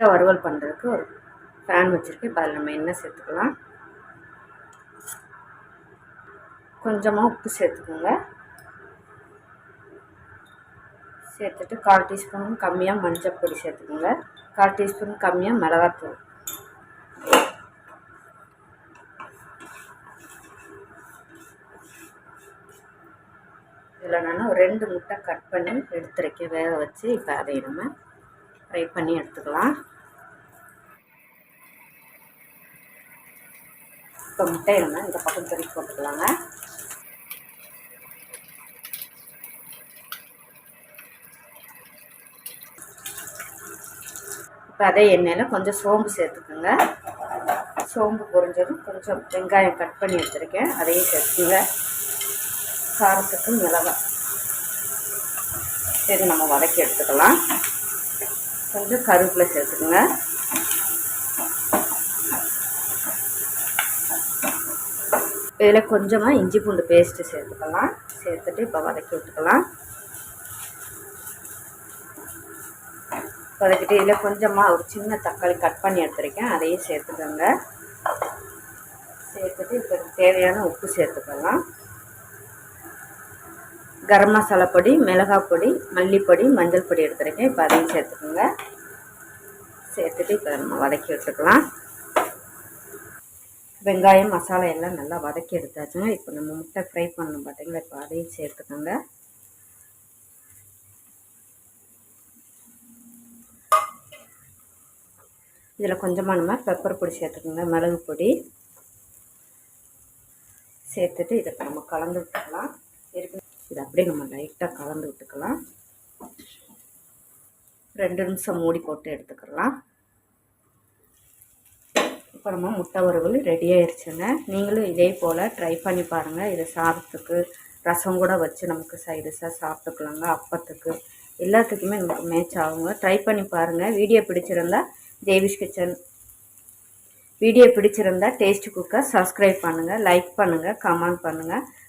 முட்டை வறுவல் பண்ணுறதுக்கு ஒரு ஃபேன் வச்சுருக்கேன். இப்போ அதில் நம்ம எண்ணெய் சேர்த்துக்கலாம். கொஞ்சமாக உப்பு சேர்த்துக்கோங்க. சேர்த்துட்டு கால் டீஸ்பூன் கம்மியாக மஞ்சள் பொடி சேர்த்துக்கோங்க. கால் டீஸ்பூன் கம்மியாக மிளகாத்தூள். இதில் நான் ஒரு ரெண்டு முட்டை கட் பண்ணி எடுத்துருக்கேன் வேக வச்சு இப்போ அதை நம்ம ஃப்ரை பண்ணி எடுத்துக்கலாம். இப்போ முட்டை நம்ம இந்த பக்கம் திருப்பி போட்டுக்கலாங்க. இப்போ அதே எண்ணெயில் கொஞ்சம் சோம்பு சேர்த்துக்கோங்க. சோம்பு பொரிஞ்சதும் கொஞ்சம் வெங்காயம் கட் பண்ணி எடுத்துருக்கேன். அதையும் சேர்த்துக்குங்க. காரத்துக்கு மிளகாய். சரி நம்ம வதக்கி எடுத்துக்கலாம். கொஞ்சம் கருவேப்பிலை சேர்த்துக்கோங்க. இதில் கொஞ்சமாக இஞ்சி பூண்டு பேஸ்ட்டு சேர்த்துக்கலாம். சேர்த்துட்டு இப்போ வதக்கி விட்டுக்கலாம். வதக்கிட்டு இதில் கொஞ்சமாக ஒரு சின்ன தக்காளி கட் பண்ணி எடுத்துருக்கேன். அதையும் சேர்த்துக்கோங்க. சேர்த்துட்டு இப்போ தேவையான உப்பு சேர்த்துக்கலாம். கரம் மசாலா பொடி மிளகாய் பொடி மல்லிப்பொடி மஞ்சள் பொடி எடுத்துருக்கேன் இப்போ அதையும் சேர்த்துக்கோங்க. சேர்த்துட்டு இப்போ நம்ம வதக்கி விட்டுக்கலாம். வெங்காயம் மசாலா எல்லாம் நல்லா வதக்கி எடுத்தாச்சுங்க. இப்போ நம்ம முட்டை ஃப்ரை பண்ணணும் பார்த்தீங்களா இப்போ அதையும் சேர்த்துக்கோங்க. இதில் கொஞ்சமாக நம்ம பெப்பர் பொடி சேர்த்துக்கோங்க மிளகு பொடி. சேர்த்துட்டு இதை நம்ம கலந்து விட்டுக்கலாம். இருக்கு அப்படியே நம்ம லைட்டாக கலந்து விட்டுக்கலாம். ரெண்டு நிமிஷம் மூடி போட்டு எடுத்துக்கலாம். இப்போ நம்ம முட்டை வறுவல் ரெடி ஆயிடுச்சுங்க நீங்களும் இதே போல் ட்ரை பண்ணி பாருங்கள் இதை சாதத்துக்கு ரசம் கூட வச்சு நமக்கு சைடிஷாக சாப்பிட்டுக்கலாங்க அப்பத்துக்கு. எல்லாத்துக்குமே நமக்கு மேட்ச் ஆகுங்க. ட்ரை பண்ணி பாருங்கள் வீடியோ பிடிச்சிருந்தா தேவிஷ் கிச்சன். வீடியோ பிடிச்சிருந்தா டேஸ்ட் குக்கர் சப்ஸ்கிரைப் பண்ணுங்கள் லைக் பண்ணுங்கள் கமெண்ட் பண்ணுங்கள்